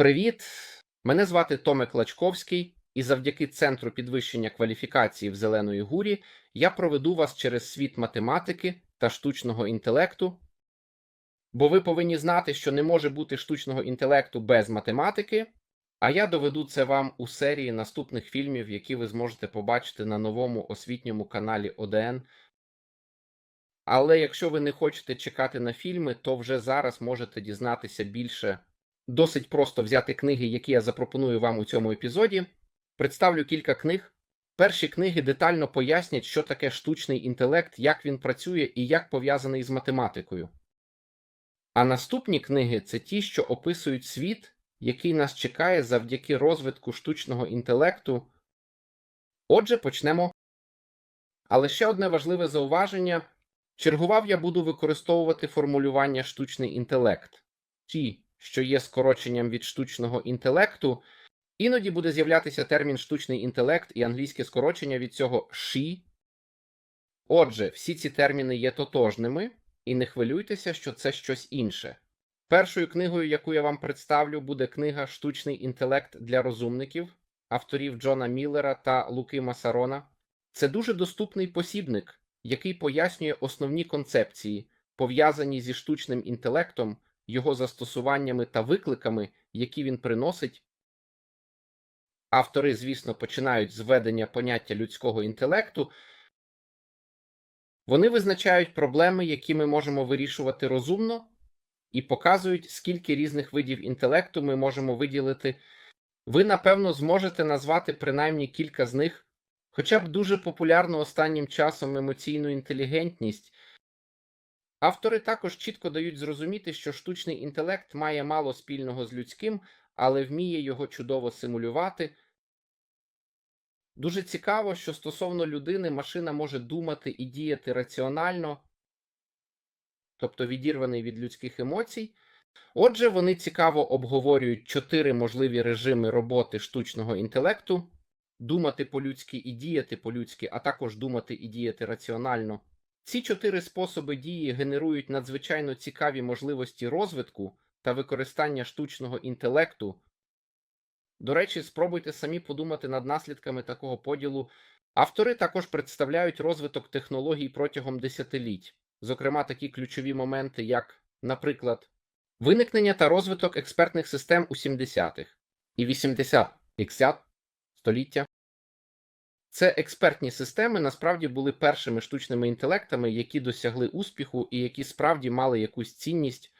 Привіт! Мене звати Томик Лачковський, і завдяки Центру підвищення кваліфікації в Зеленої Гурі я проведу вас через світ математики та штучного інтелекту. Бо ви повинні знати, що не може бути штучного інтелекту без математики, а я доведу це вам у серії наступних фільмів, які ви зможете побачити на новому освітньому каналі ОДН. Але якщо ви не хочете чекати на фільми, то вже зараз можете дізнатися більше. Досить просто взяти книги, які я запропоную вам у цьому епізоді. Представлю кілька книг. Перші книги детально пояснять, що таке штучний інтелект, як він працює і як пов'язаний з математикою. А наступні книги це ті, що описують світ, який нас чекає завдяки розвитку штучного інтелекту. Отже, почнемо. Але ще одне важливе зауваження: чергував я буду використовувати формулювання штучний інтелект. Ті, що є скороченням від штучного інтелекту, іноді буде з'являтися термін штучний інтелект і англійське скорочення від цього «she». Отже, всі ці терміни є тотожними, і не хвилюйтеся, що це щось інше. Першою книгою, яку я вам представлю, буде книга Штучний інтелект для розумників авторів Джона Міллера та Луки Масарона. Це дуже доступний посібник, який пояснює основні концепції, пов'язані зі штучним інтелектом, його застосуваннями та викликами, які він приносить. Автори, звісно, починають з введення поняття людського інтелекту. Вони визначають проблеми, які ми можемо вирішувати розумно, і показують, скільки різних видів інтелекту ми можемо виділити. Ви, напевно, зможете назвати принаймні кілька з них, хоча б дуже популярну останнім часом емоційну інтелігентність. Автори також чітко дають зрозуміти, що штучний інтелект має мало спільного з людським, але вміє його чудово симулювати. Дуже цікаво, що стосовно людини машина може думати і діяти раціонально, тобто відірваний від людських емоцій. Отже, вони цікаво обговорюють чотири можливі режими роботи штучного інтелекту: думати по-людськи і діяти по-людськи, а також думати і діяти раціонально. Ці чотири способи дії генерують надзвичайно цікаві можливості розвитку та використання штучного інтелекту. До речі, спробуйте самі подумати над наслідками такого поділу. Автори також представляють розвиток технологій протягом десятиліть, зокрема такі ключові моменти, як, наприклад, виникнення та розвиток експертних систем у 70-х і 80-х століття. Це експертні системи насправді були першими штучними інтелектами, які досягли успіху і які справді мали якусь цінність.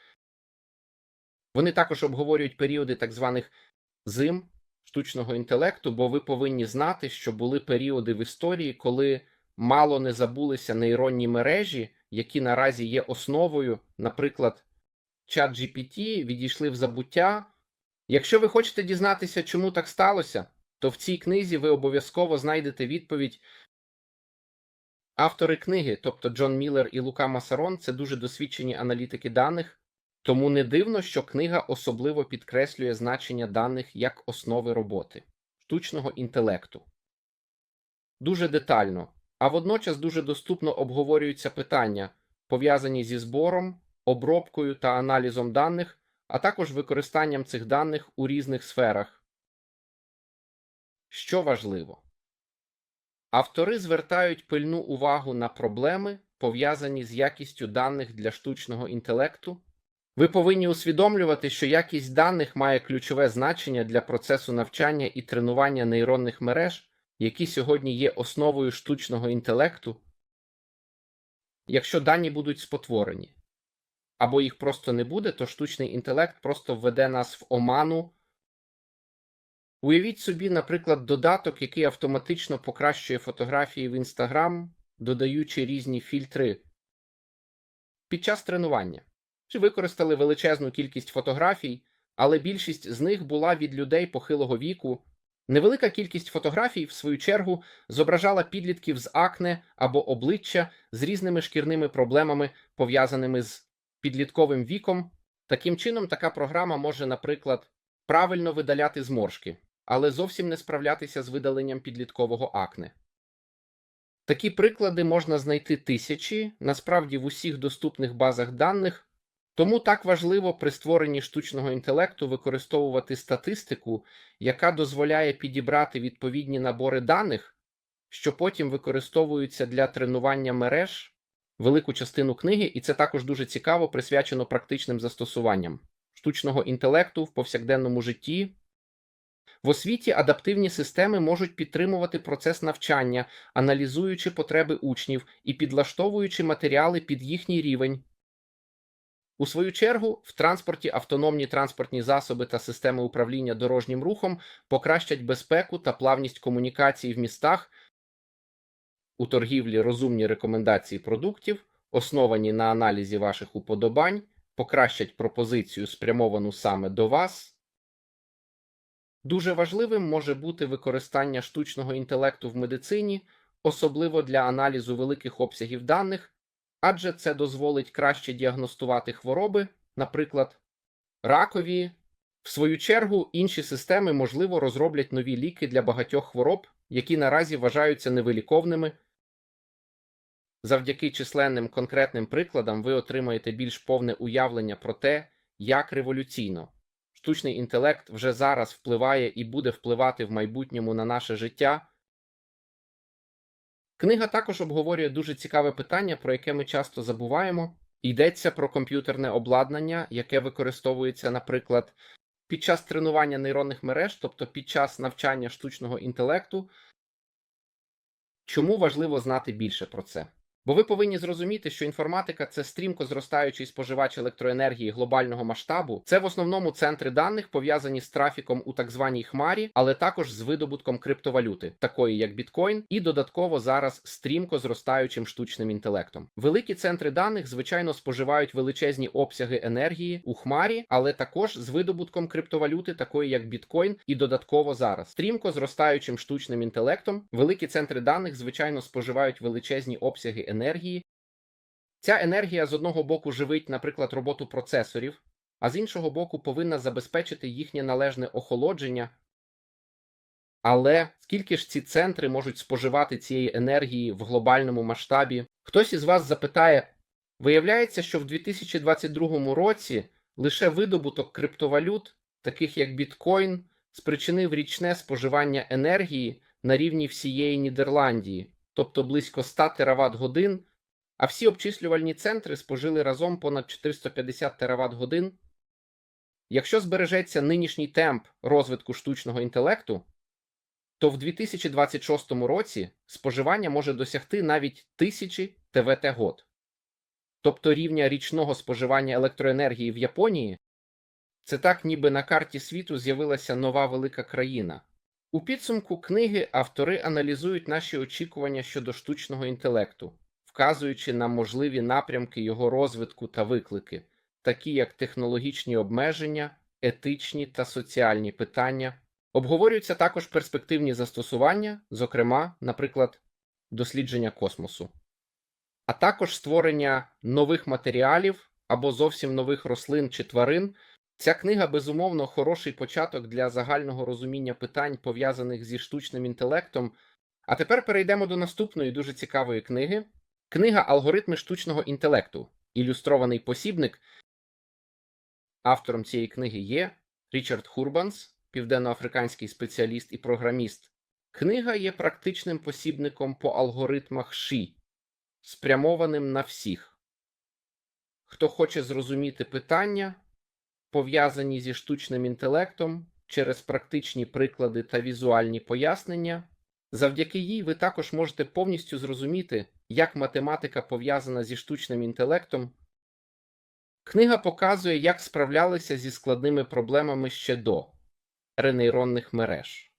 Вони також обговорюють періоди так званих зим штучного інтелекту, бо ви повинні знати, що були періоди в історії, коли мало не забулися нейронні мережі, які наразі є основою, наприклад, чат GPT відійшли в забуття. Якщо ви хочете дізнатися, чому так сталося, то в цій книзі ви обов'язково знайдете відповідь. Автори книги, тобто Джон Міллер і Лука Масарон, це дуже досвідчені аналітики даних, тому не дивно, що книга особливо підкреслює значення даних як основи роботи, штучного інтелекту. Дуже детально, а водночас дуже доступно обговорюються питання, пов'язані зі збором, обробкою та аналізом даних, а також використанням цих даних у різних сферах. Що важливо, автори звертають пильну увагу на проблеми, пов'язані з якістю даних для штучного інтелекту. Ви повинні усвідомлювати, що якість даних має ключове значення для процесу навчання і тренування нейронних мереж, які сьогодні є основою штучного інтелекту. Якщо дані будуть спотворені, або їх просто не буде, то штучний інтелект просто введе нас в оману. Уявіть собі, наприклад, додаток, який автоматично покращує фотографії в Instagram, додаючи різні фільтри. Під час тренування чи використали величезну кількість фотографій, але більшість з них була від людей похилого віку. Невелика кількість фотографій, в свою чергу, зображала підлітків з акне або обличчя з різними шкірними проблемами, пов'язаними з підлітковим віком. Таким чином, така програма може, наприклад, правильно видаляти зморшки, але зовсім не справлятися з видаленням підліткового акне. Такі приклади можна знайти тисячі, насправді в усіх доступних базах даних, Тому так важливо при створенні штучного інтелекту використовувати статистику, яка дозволяє підібрати відповідні набори даних, що потім використовуються для тренування мереж, велику частину книги, і це також дуже цікаво присвячено практичним застосуванням штучного інтелекту в повсякденному житті. В освіті адаптивні системи можуть підтримувати процес навчання, аналізуючи потреби учнів і підлаштовуючи матеріали під їхній рівень. У свою чергу, в транспорті автономні транспортні засоби та системи управління дорожнім рухом покращать безпеку та плавність комунікації в містах, у торгівлі розумні рекомендації продуктів, основані на аналізі ваших уподобань, покращать пропозицію, спрямовану саме до вас. Дуже важливим може бути використання штучного інтелекту в медицині, особливо для аналізу великих обсягів даних, адже це дозволить краще діагностувати хвороби, наприклад, ракові. В свою чергу, інші системи, можливо, розроблять нові ліки для багатьох хвороб, які наразі вважаються невиліковними. Завдяки численним конкретним прикладам ви отримаєте більш повне уявлення про те, як революційно штучний інтелект вже зараз впливає і буде впливати в майбутньому на наше життя. Книга також обговорює дуже цікаве питання, про яке ми часто забуваємо. Йдеться про комп'ютерне обладнання, яке використовується, наприклад, під час тренування нейронних мереж, тобто під час навчання штучного інтелекту. Чому важливо знати більше про це? Бо ви повинні зрозуміти, що інформатика це стрімко зростаючий споживач електроенергії глобального масштабу. Це в основному центри даних пов'язані з трафіком у так званій хмарі, але також з видобутком криптовалюти, такої як біткоін, і додатково зараз стрімко зростаючим штучним інтелектом. Великі центри даних, звичайно, споживають величезні обсяги енергії у хмарі, але також з видобутком криптовалюти, такої як біткоін, і додатково зараз стрімко зростаючим штучним інтелектом. Великі центри даних, звичайно, споживають величезні обсяги енергії. Ця енергія з одного боку живить, наприклад, роботу процесорів, а з іншого боку, повинна забезпечити їхнє належне охолодження. Але скільки ж ці центри можуть споживати цієї енергії в глобальному масштабі? Хтось із вас запитає: виявляється, що в 2022 році лише видобуток криптовалют, таких як біткоін, спричинив річне споживання енергії на рівні всієї Нідерландії тобто близько 100 тераватт годин, а всі обчислювальні центри спожили разом понад 450 тераватт годин. Якщо збережеться нинішній темп розвитку штучного інтелекту, то в 2026 році споживання може досягти навіть 1000 ТВТ год. Тобто рівня річного споживання електроенергії в Японії, це так, ніби на карті світу з'явилася нова велика країна. У підсумку книги автори аналізують наші очікування щодо штучного інтелекту, вказуючи на можливі напрямки його розвитку та виклики, такі як технологічні обмеження, етичні та соціальні питання. Обговорюються також перспективні застосування, зокрема, наприклад, дослідження космосу, а також створення нових матеріалів або зовсім нових рослин чи тварин. Ця книга, безумовно, хороший початок для загального розуміння питань, пов'язаних зі штучним інтелектом. А тепер перейдемо до наступної дуже цікавої книги. Книга Алгоритми штучного інтелекту. Ілюстрований посібник. Автором цієї книги є Річард Хурбанс, південноафриканський спеціаліст і програміст. Книга є практичним посібником по алгоритмах ШІ, спрямованим на всіх. Хто хоче зрозуміти питання пов'язані зі штучним інтелектом через практичні приклади та візуальні пояснення. Завдяки їй ви також можете повністю зрозуміти, як математика пов'язана зі штучним інтелектом. Книга показує, як справлялися зі складними проблемами ще до ренейронних мереж.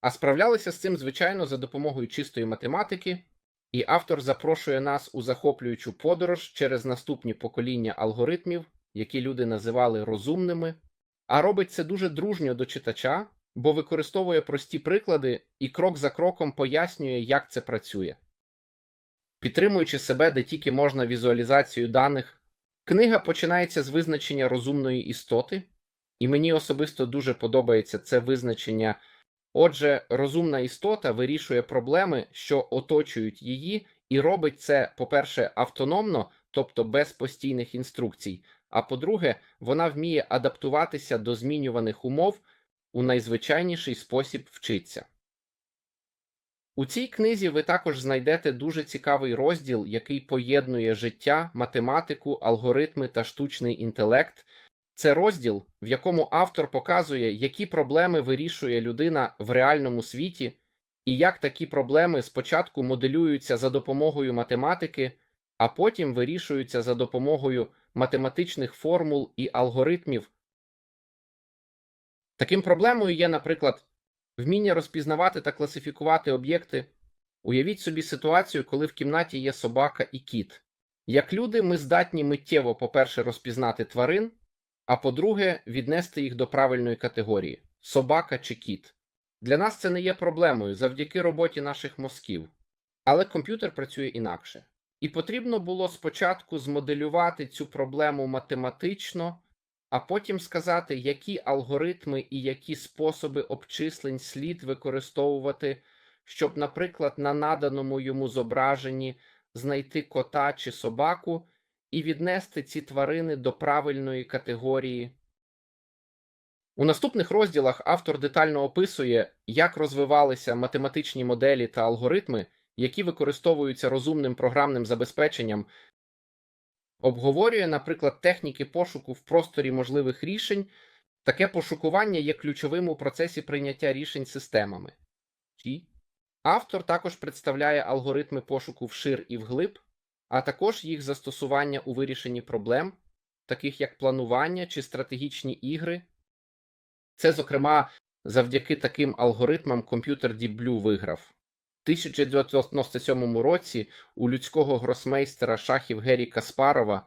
А справлялися з цим, звичайно, за допомогою чистої математики, і автор запрошує нас у захоплюючу подорож через наступні покоління алгоритмів які люди називали розумними, а робить це дуже дружньо до читача, бо використовує прості приклади і крок за кроком пояснює, як це працює. Підтримуючи себе, де тільки можна візуалізацію даних, книга починається з визначення розумної істоти, і мені особисто дуже подобається це визначення. Отже, розумна істота вирішує проблеми, що оточують її, і робить це, по-перше, автономно, тобто без постійних інструкцій. А по-друге, вона вміє адаптуватися до змінюваних умов у найзвичайніший спосіб вчиться. У цій книзі ви також знайдете дуже цікавий розділ, який поєднує життя, математику, алгоритми та штучний інтелект. Це розділ, в якому автор показує, які проблеми вирішує людина в реальному світі, і як такі проблеми спочатку моделюються за допомогою математики, а потім вирішуються за допомогою математичних формул і алгоритмів. Таким проблемою є, наприклад, вміння розпізнавати та класифікувати об'єкти. Уявіть собі ситуацію, коли в кімнаті є собака і кіт. Як люди, ми здатні миттєво, по-перше, розпізнати тварин, а по-друге, віднести їх до правильної категорії собака чи кіт. Для нас це не є проблемою завдяки роботі наших мозків. Але комп'ютер працює інакше. І потрібно було спочатку змоделювати цю проблему математично, а потім сказати, які алгоритми і які способи обчислень слід використовувати, щоб, наприклад, на наданому йому зображенні знайти кота чи собаку і віднести ці тварини до правильної категорії. У наступних розділах автор детально описує, як розвивалися математичні моделі та алгоритми, які використовуються розумним програмним забезпеченням, обговорює, наприклад, техніки пошуку в просторі можливих рішень. Таке пошукування є ключовим у процесі прийняття рішень системами. Автор також представляє алгоритми пошуку вшир і вглиб, а також їх застосування у вирішенні проблем, таких як планування чи стратегічні ігри. Це, зокрема, завдяки таким алгоритмам комп'ютер Deep Blue виграв. У 1997 році у людського гросмейстера шахів Гері Каспарова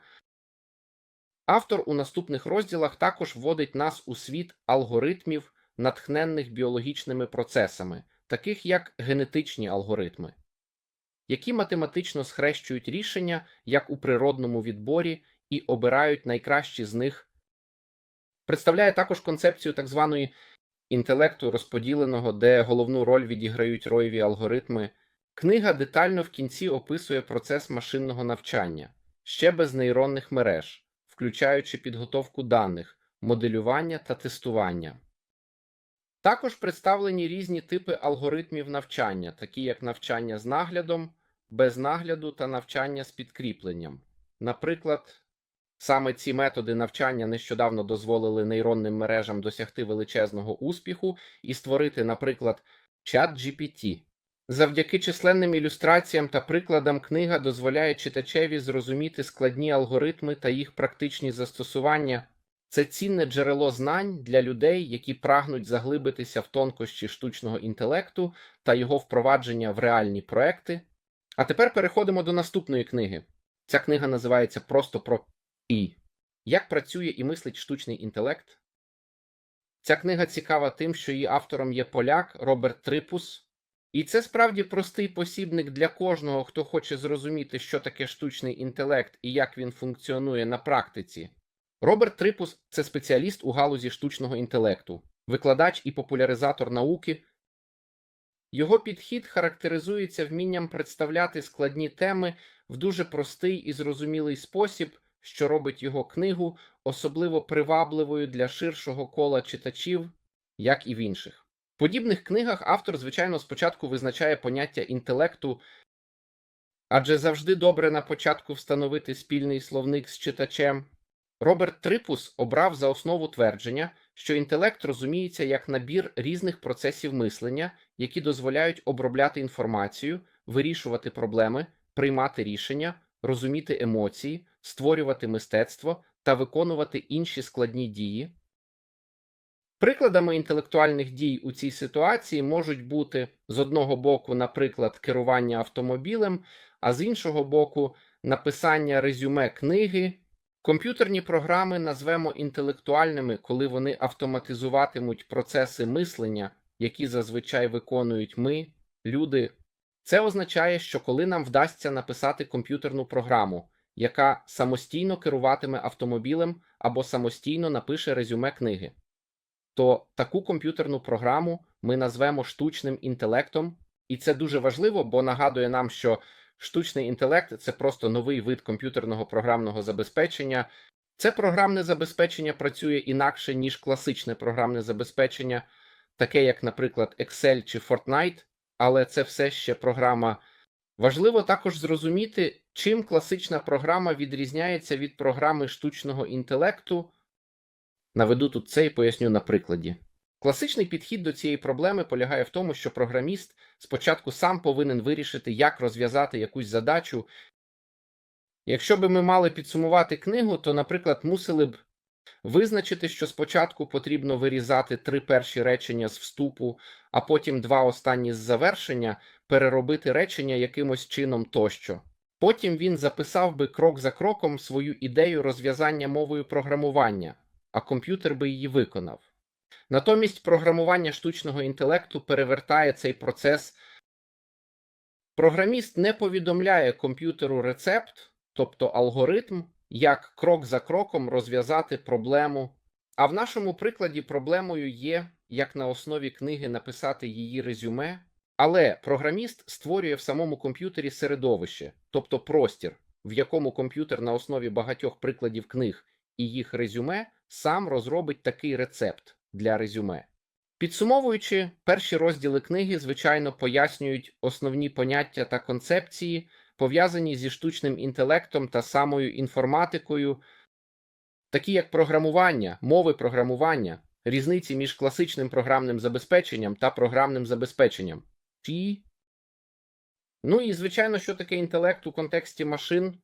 автор у наступних розділах також вводить нас у світ алгоритмів, натхненних біологічними процесами, таких як генетичні алгоритми, які математично схрещують рішення як у природному відборі і обирають найкращі з них. Представляє також концепцію так званої інтелекту розподіленого, де головну роль відіграють роєві алгоритми. Книга детально в кінці описує процес машинного навчання, ще без нейронних мереж, включаючи підготовку даних, моделювання та тестування. Також представлені різні типи алгоритмів навчання, такі як навчання з наглядом, без нагляду та навчання з підкріпленням. Наприклад, Саме ці методи навчання нещодавно дозволили нейронним мережам досягти величезного успіху і створити, наприклад, чат GPT. Завдяки численним ілюстраціям та прикладам книга дозволяє читачеві зрозуміти складні алгоритми та їх практичні застосування. Це цінне джерело знань для людей, які прагнуть заглибитися в тонкощі штучного інтелекту та його впровадження в реальні проекти. А тепер переходимо до наступної книги. Ця книга називається просто про і як працює і мислить штучний інтелект? Ця книга цікава тим, що її автором є поляк Роберт Трипус, і це справді простий посібник для кожного, хто хоче зрозуміти, що таке штучний інтелект і як він функціонує на практиці. Роберт Трипус це спеціаліст у галузі штучного інтелекту, викладач і популяризатор науки. Його підхід характеризується вмінням представляти складні теми в дуже простий і зрозумілий спосіб що робить його книгу особливо привабливою для ширшого кола читачів, як і в інших. В подібних книгах автор, звичайно, спочатку визначає поняття інтелекту, адже завжди добре на початку встановити спільний словник з читачем. Роберт Трипус обрав за основу твердження, що інтелект розуміється як набір різних процесів мислення, які дозволяють обробляти інформацію, вирішувати проблеми, приймати рішення, розуміти емоції, створювати мистецтво та виконувати інші складні дії. Прикладами інтелектуальних дій у цій ситуації можуть бути з одного боку, наприклад, керування автомобілем, а з іншого боку, написання резюме книги. Комп'ютерні програми назвемо інтелектуальними, коли вони автоматизуватимуть процеси мислення, які зазвичай виконують ми, люди. Це означає, що коли нам вдасться написати комп'ютерну програму, яка самостійно керуватиме автомобілем або самостійно напише резюме книги, то таку комп'ютерну програму ми назвемо штучним інтелектом, і це дуже важливо, бо нагадує нам, що Штучний інтелект це просто новий вид комп'ютерного програмного забезпечення. Це програмне забезпечення працює інакше, ніж класичне програмне забезпечення, таке як, наприклад, Excel чи Fortnite, але це все ще програма. Важливо також зрозуміти, чим класична програма відрізняється від програми штучного інтелекту. Наведу тут це і поясню на прикладі. Класичний підхід до цієї проблеми полягає в тому, що програміст спочатку сам повинен вирішити, як розв'язати якусь задачу. Якщо би ми мали підсумувати книгу, то, наприклад, мусили б визначити, що спочатку потрібно вирізати три перші речення з вступу, а потім два останні з завершення, переробити речення якимось чином тощо. Потім він записав би крок за кроком свою ідею розв'язання мовою програмування, а комп'ютер би її виконав. Натомість програмування штучного інтелекту перевертає цей процес. Програміст не повідомляє комп'ютеру рецепт, тобто алгоритм, як крок за кроком розв'язати проблему. А в нашому прикладі проблемою є, як на основі книги написати її резюме, але програміст створює в самому комп'ютері середовище, тобто простір, в якому комп'ютер на основі багатьох прикладів книг і їх резюме сам розробить такий рецепт для резюме. Підсумовуючи, перші розділи книги, звичайно, пояснюють основні поняття та концепції, пов'язані зі штучним інтелектом та самою інформатикою, такі як програмування, мови програмування, різниці між класичним програмним забезпеченням та програмним забезпеченням. Ті. Ну і, звичайно, що таке інтелект у контексті машин.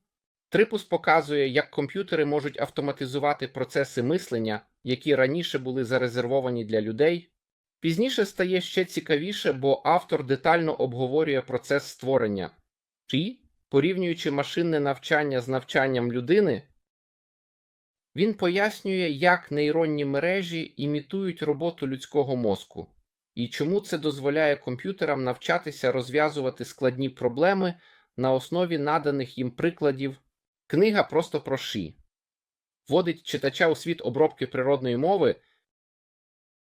Трипус показує, як комп'ютери можуть автоматизувати процеси мислення, які раніше були зарезервовані для людей. Пізніше стає ще цікавіше, бо автор детально обговорює процес створення, і, порівнюючи машинне навчання з навчанням людини, він пояснює, як нейронні мережі імітують роботу людського мозку, і чому це дозволяє комп'ютерам навчатися розв'язувати складні проблеми на основі наданих їм прикладів. Книга просто про ші вводить читача у світ обробки природної мови,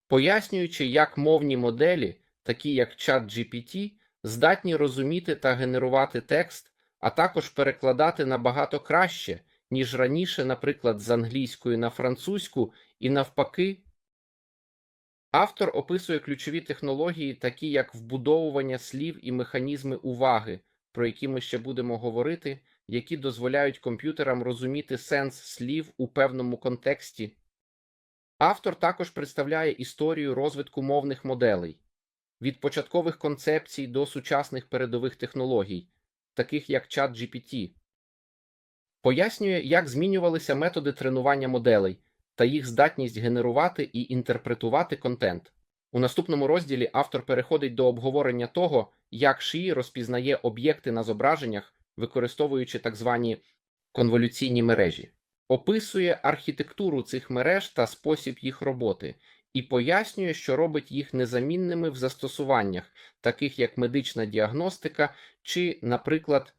пояснюючи, як мовні моделі, такі як ChatGPT, здатні розуміти та генерувати текст, а також перекладати набагато краще, ніж раніше, наприклад, з англійської на французьку, і навпаки. Автор описує ключові технології, такі як вбудовування слів і механізми уваги, про які ми ще будемо говорити які дозволяють комп'ютерам розуміти сенс слів у певному контексті. Автор також представляє історію розвитку мовних моделей від початкових концепцій до сучасних передових технологій, таких як ChatGPT, пояснює, як змінювалися методи тренування моделей та їх здатність генерувати і інтерпретувати контент. У наступному розділі автор переходить до обговорення того, як шиї розпізнає об'єкти на зображеннях використовуючи так звані конволюційні мережі, описує архітектуру цих мереж та спосіб їх роботи і пояснює, що робить їх незамінними в застосуваннях, таких як медична діагностика чи, наприклад,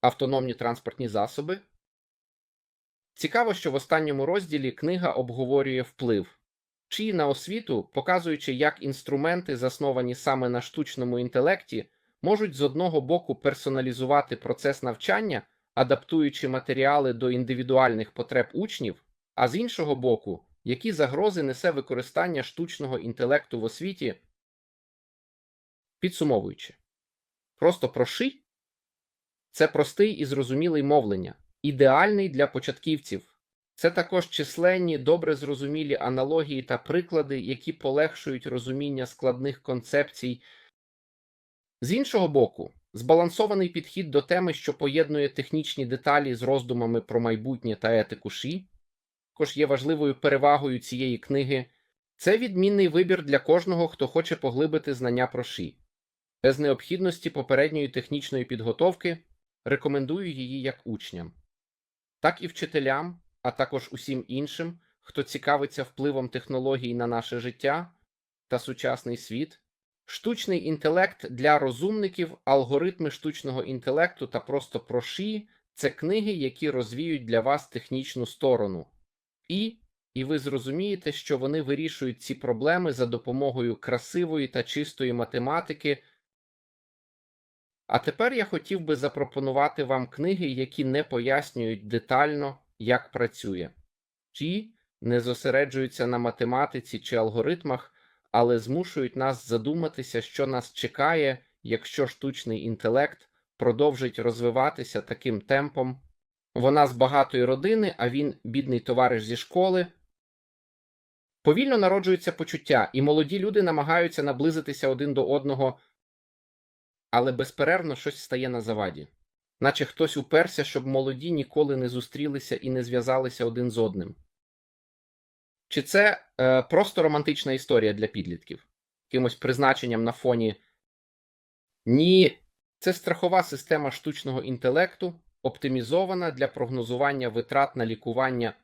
автономні транспортні засоби. Цікаво, що в останньому розділі книга обговорює вплив. Чи на освіту, показуючи, як інструменти, засновані саме на штучному інтелекті, можуть з одного боку персоналізувати процес навчання, адаптуючи матеріали до індивідуальних потреб учнів, а з іншого боку, які загрози несе використання штучного інтелекту в освіті. Підсумовуючи, просто проши це простий і зрозумілий мовлення, ідеальний для початківців. Це також численні, добре зрозумілі аналогії та приклади, які полегшують розуміння складних концепцій. З іншого боку, збалансований підхід до теми, що поєднує технічні деталі з роздумами про майбутнє та етику ші, також є важливою перевагою цієї книги. Це відмінний вибір для кожного, хто хоче поглибити знання про ші. Без необхідності попередньої технічної підготовки рекомендую її як учням, так і вчителям, а також усім іншим, хто цікавиться впливом технологій на наше життя та сучасний світ. Штучний інтелект для розумників, алгоритми штучного інтелекту та просто проші це книги, які розвіють для вас технічну сторону. І і ви зрозумієте, що вони вирішують ці проблеми за допомогою красивої та чистої математики, А тепер я хотів би запропонувати вам книги, які не пояснюють детально, як працює, чи не зосереджуються на математиці чи алгоритмах, але змушують нас задуматися, що нас чекає, якщо штучний інтелект продовжить розвиватися таким темпом. Вона з багатої родини, а він бідний товариш зі школи. Повільно народжуються почуття, і молоді люди намагаються наблизитися один до одного, але безперервно щось стає на заваді, наче хтось уперся, щоб молоді ніколи не зустрілися і не зв'язалися один з одним. Чи це е, просто романтична історія для підлітків? Якимось призначенням на фоні? Ні, це страхова система штучного інтелекту, оптимізована для прогнозування витрат на лікування.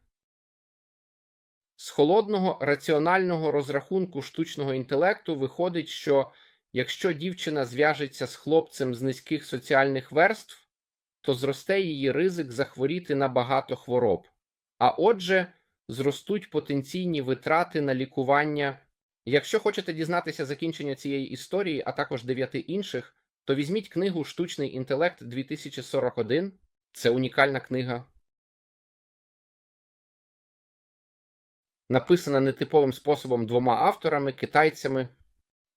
З холодного раціонального розрахунку штучного інтелекту виходить, що якщо дівчина зв'яжеться з хлопцем з низьких соціальних верств, то зросте її ризик захворіти на багато хвороб. А отже, зростуть потенційні витрати на лікування. Якщо хочете дізнатися закінчення цієї історії, а також дев'яти інших, то візьміть книгу Штучний інтелект 2041. Це унікальна книга. Написана нетиповим способом двома авторами, китайцями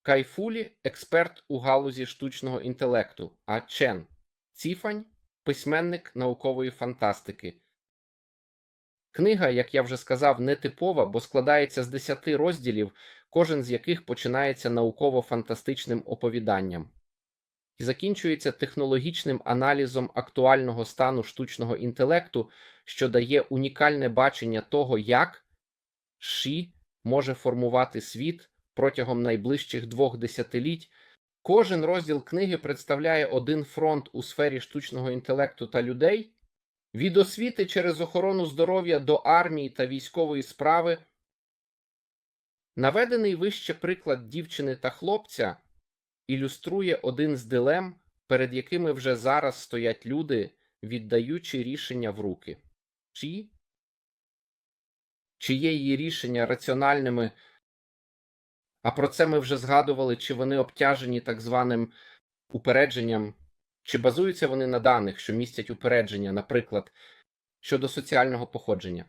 Кайфулі, експерт у галузі штучного інтелекту, а Чен Ціфань, письменник наукової фантастики. Книга, як я вже сказав, нетипова, бо складається з 10 розділів, кожен з яких починається науково-фантастичним оповіданням і закінчується технологічним аналізом актуального стану штучного інтелекту, що дає унікальне бачення того, як ШІ може формувати світ протягом найближчих двох десятиліть. Кожен розділ книги представляє один фронт у сфері штучного інтелекту та людей, від освіти через охорону здоров'я до армії та військової справи. Наведений вище приклад дівчини та хлопця ілюструє один з дилем, перед якими вже зараз стоять люди, віддаючи рішення в руки. Чи? Чи є її рішення раціональними? А про це ми вже згадували, чи вони обтяжені так званим упередженням, чи базуються вони на даних, що містять упередження, наприклад, щодо соціального походження.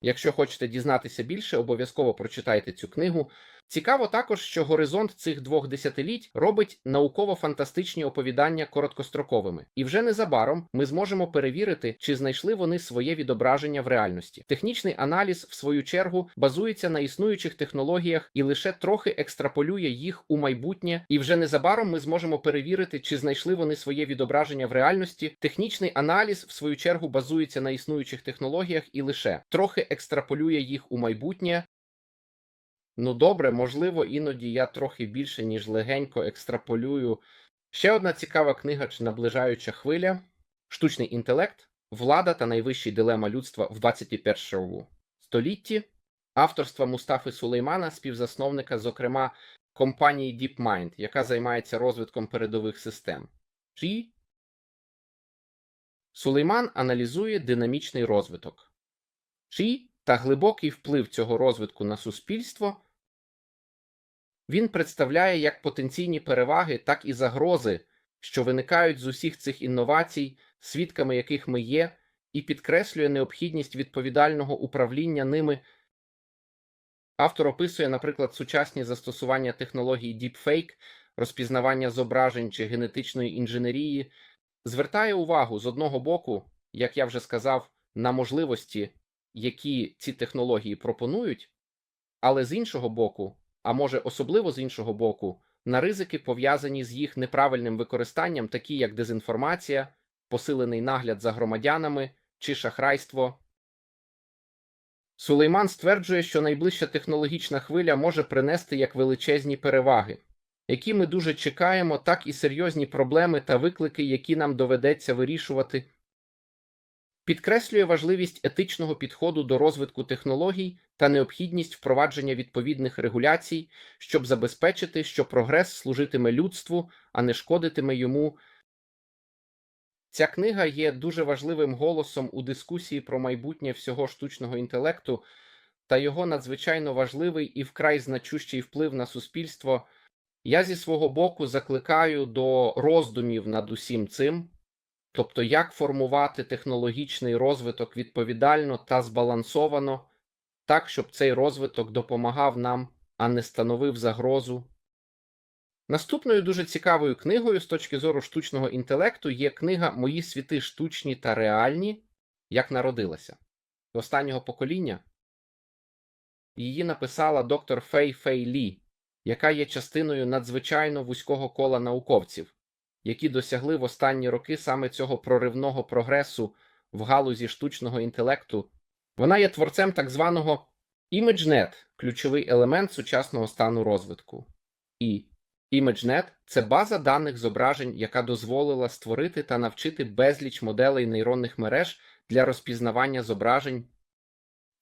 Якщо хочете дізнатися більше, обов'язково прочитайте цю книгу. Цікаво також, що горизонт цих двох десятиліть робить науково-фантастичні оповідання короткостроковими, і вже незабаром ми зможемо перевірити, чи знайшли вони своє відображення в реальності. Технічний аналіз, в свою чергу, базується на існуючих технологіях і лише трохи екстраполює їх у майбутнє. І вже незабаром ми зможемо перевірити, чи знайшли вони своє відображення в реальності. Технічний аналіз, в свою чергу, базується на існуючих технологіях і лише трохи екстраполює їх у майбутнє. Ну, добре, можливо, іноді я трохи більше, ніж легенько екстраполюю. Ще одна цікава книга чи наближаюча хвиля: Штучний інтелект, влада та найвищий дилема людства в 21 столітті, авторства Мустафи Сулеймана, співзасновника, зокрема, компанії DeepMind, яка займається розвитком передових систем. Чи Сулейман аналізує динамічний розвиток. Чи та глибокий вплив цього розвитку на суспільство він представляє як потенційні переваги, так і загрози, що виникають з усіх цих інновацій, свідками яких ми є, і підкреслює необхідність відповідального управління ними. Автор описує, наприклад, сучасні застосування технологій Deepfake, розпізнавання зображень чи генетичної інженерії, звертає увагу з одного боку, як я вже сказав, на можливості, які ці технології пропонують, але з іншого боку, а може особливо з іншого боку, на ризики, пов'язані з їх неправильним використанням, такі як дезінформація, посилений нагляд за громадянами чи шахрайство. Сулейман стверджує, що найближча технологічна хвиля може принести як величезні переваги, які ми дуже чекаємо, так і серйозні проблеми та виклики, які нам доведеться вирішувати. Підкреслює важливість етичного підходу до розвитку технологій та необхідність впровадження відповідних регуляцій, щоб забезпечити, що прогрес служитиме людству, а не шкодитиме йому. Ця книга є дуже важливим голосом у дискусії про майбутнє всього штучного інтелекту та його надзвичайно важливий і вкрай значущий вплив на суспільство. Я зі свого боку закликаю до роздумів над усім цим, тобто як формувати технологічний розвиток відповідально та збалансовано, так, щоб цей розвиток допомагав нам, а не становив загрозу. Наступною дуже цікавою книгою з точки зору штучного інтелекту є книга Мої світи штучні та реальні, як народилася останнього покоління. Її написала доктор Фей Фей Лі, яка є частиною надзвичайно вузького кола науковців, які досягли в останні роки саме цього проривного прогресу в галузі штучного інтелекту. Вона є творцем так званого ImageNet – ключовий елемент сучасного стану розвитку. І ImageNet – це база даних зображень, яка дозволила створити та навчити безліч моделей нейронних мереж для розпізнавання зображень.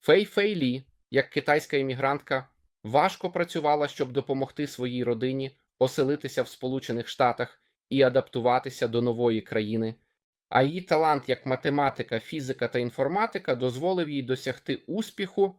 Фей Фей Лі, як китайська іммігрантка, важко працювала, щоб допомогти своїй родині оселитися в Сполучених Штатах і адаптуватися до нової країни, а її талант як математика, фізика та інформатика дозволив їй досягти успіху.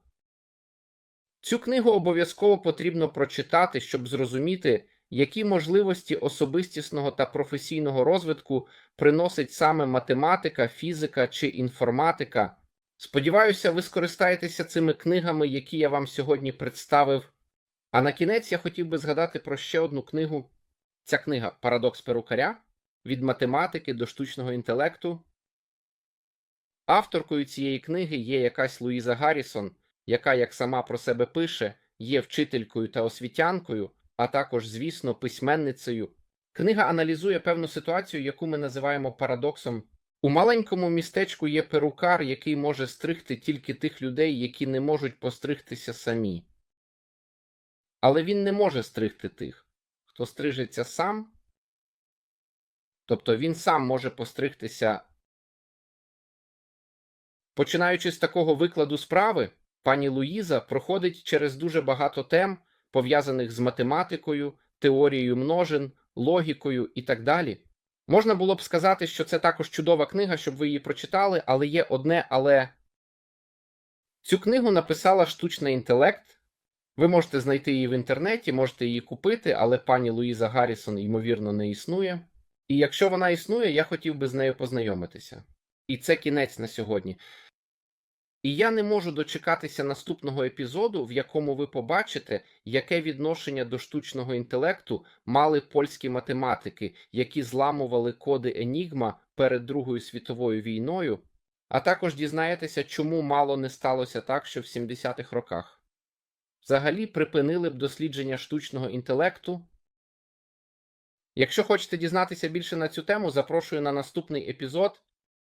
Цю книгу обов'язково потрібно прочитати, щоб зрозуміти, які можливості особистісного та професійного розвитку приносить саме математика, фізика чи інформатика. Сподіваюся, ви скористаєтеся цими книгами, які я вам сьогодні представив. А на кінець я хотів би згадати про ще одну книгу. Ця книга Парадокс перукаря від математики до штучного інтелекту. Авторкою цієї книги є якась Луїза Гаррісон, яка, як сама про себе пише, є вчителькою та освітянкою, а також, звісно, письменницею. Книга аналізує певну ситуацію, яку ми називаємо парадоксом. У маленькому містечку є перукар, який може стригти тільки тих людей, які не можуть постригтися самі. Але він не може стригти тих, хто стрижеться сам. Тобто він сам може постригтися. Починаючи з такого викладу справи, пані Луїза проходить через дуже багато тем, пов'язаних з математикою, теорією множин, логікою і так далі. Можна було б сказати, що це також чудова книга, щоб ви її прочитали, але є одне але. Цю книгу написала штучний інтелект. Ви можете знайти її в інтернеті, можете її купити, але пані Луїза Гаррісон, ймовірно, не існує. І якщо вона існує, я хотів би з нею познайомитися. І це кінець на сьогодні. І я не можу дочекатися наступного епізоду, в якому ви побачите, яке відношення до штучного інтелекту мали польські математики, які зламували коди Енігма перед Другою світовою війною, а також дізнаєтеся, чому мало не сталося так, що в 70-х роках. Взагалі припинили б дослідження штучного інтелекту. Якщо хочете дізнатися більше на цю тему, запрошую на наступний епізод.